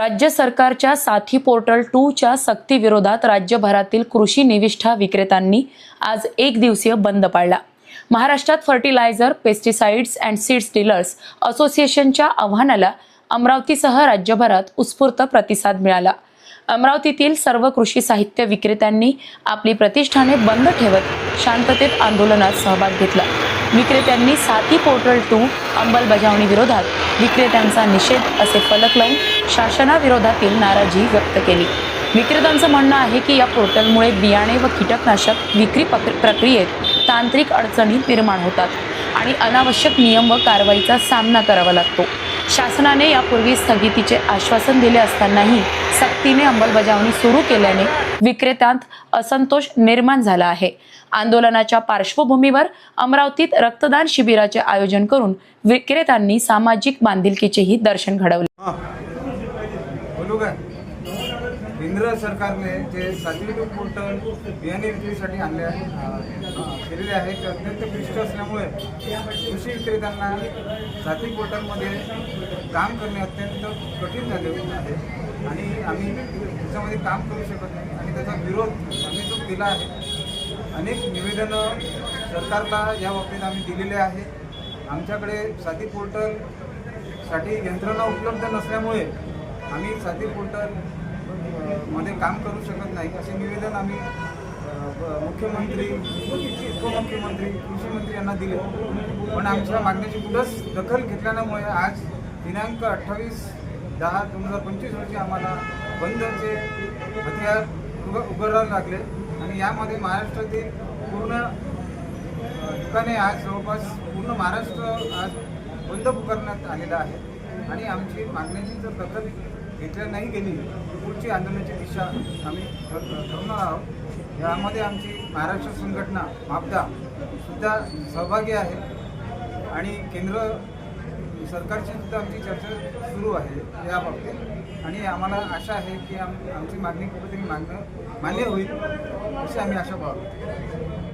राज्य सरकारच्या साथी पोर्टल टूच्या सक्तीविरोधात राज्यभरातील कृषी निविष्ठा विक्रेत्यांनी आज एक दिवसीय बंद पाळला. महाराष्ट्रात fertilizer pesticides and seeds dealers असोसिएशनच्या आव्हानाला अमरावतीसह राज्यभरात उत्स्फूर्त प्रतिसाद मिळाला. अमरावतीतील सर्व कृषी साहित्य विक्रेत्यांनी आपली प्रतिष्ठाने बंद ठेवत शांततेत आंदोलनात सहभाग घेतला. विक्रेत्यांनी साथी पोर्टल टू अंमलबजावणीविरोधात विक्रेत्यांचा निषेध असे फलक लावून शासनाविरोधातील नाराजी व्यक्त केली. विक्रेत्यांचं म्हणणं आहे की या पोर्टलमुळे बियाणे व कीटकनाशक विक्री प्रक्रियेत तांत्रिक अडचणी निर्माण होतात आणि अनावश्यक नियम व कारवाईचा सामना करावा लागतो. शासनाने यापूर्वी स्थगितीचे आश्वासन दिले असतानाही सक्तीने अंमलबजावणी सुरू केल्याने विक्रेत्यांत असंतोष निर्माण झाला आहे. आंदोलनाच्या पार्श्वभूमीवर अमरावतीत रक्तदान शिबिराचे आयोजन करून विक्रेत्यांनी सामाजिक बांधिलकीचेही दर्शन घडवले. हां काय केंद्र सरकारने जे सातवी पोर्टल बियाणे विक्रीसाठी आणले आहे केलेले आहे ते अत्यंत क्लिष्ट असल्यामुळे कृषी विक्रेत्यांना सातवी पोर्टलमध्ये काम करणे अत्यंत कठीण झाले आहे. आणि आम्ही त्याच्यामध्ये काम करू शकत नाही. आणि त्याचा विरोध आम्ही जो केला आहे अनेक निवेदनं सरकारला या बाबतीत आम्ही दिलेले आहे. आमच्याकडे साथी पोर्टलसाठी यंत्रणा उपलब्ध नसल्यामुळे आम्ही साथी पोर्टलमध्ये काम करू शकत नाही. असे निवेदन आम्ही मुख्यमंत्री उपमुख्यमंत्री कृषी मंत्री यांना दिले. पण आमच्या मागण्याची कुठंच दखल घेतल्यामुळे आज दिनांक अठ्ठावीस दहा दोन हजार पंचवीस रोजी आम्हाला बंदचे हत्यार उग उघडावे लागले. आणि यामध्ये महाराष्ट्रातील पूर्ण दुकाने आज जवळपास पूर्ण महाराष्ट्र आज बंद पुकारण्यात आलेला आहे. आणि आमची मागण्याची जर दखल घेतल्या नाही गेली तर पुढची आंदोलनाची दिशा आम्ही ठर- ठरवणार आहोत. यामध्ये आमची महाराष्ट्र संघटना मापदा सुद्धा सहभागी आहे. आणि केंद्र सरकारची सुद्धा आमची चर्चा सुरू आहे या बाबतीत. आणि आम्हाला आशा आहे की आम आमची मागणी कुठेतरी मागणं मान्य होईल अशी आम्ही आशा पाहतो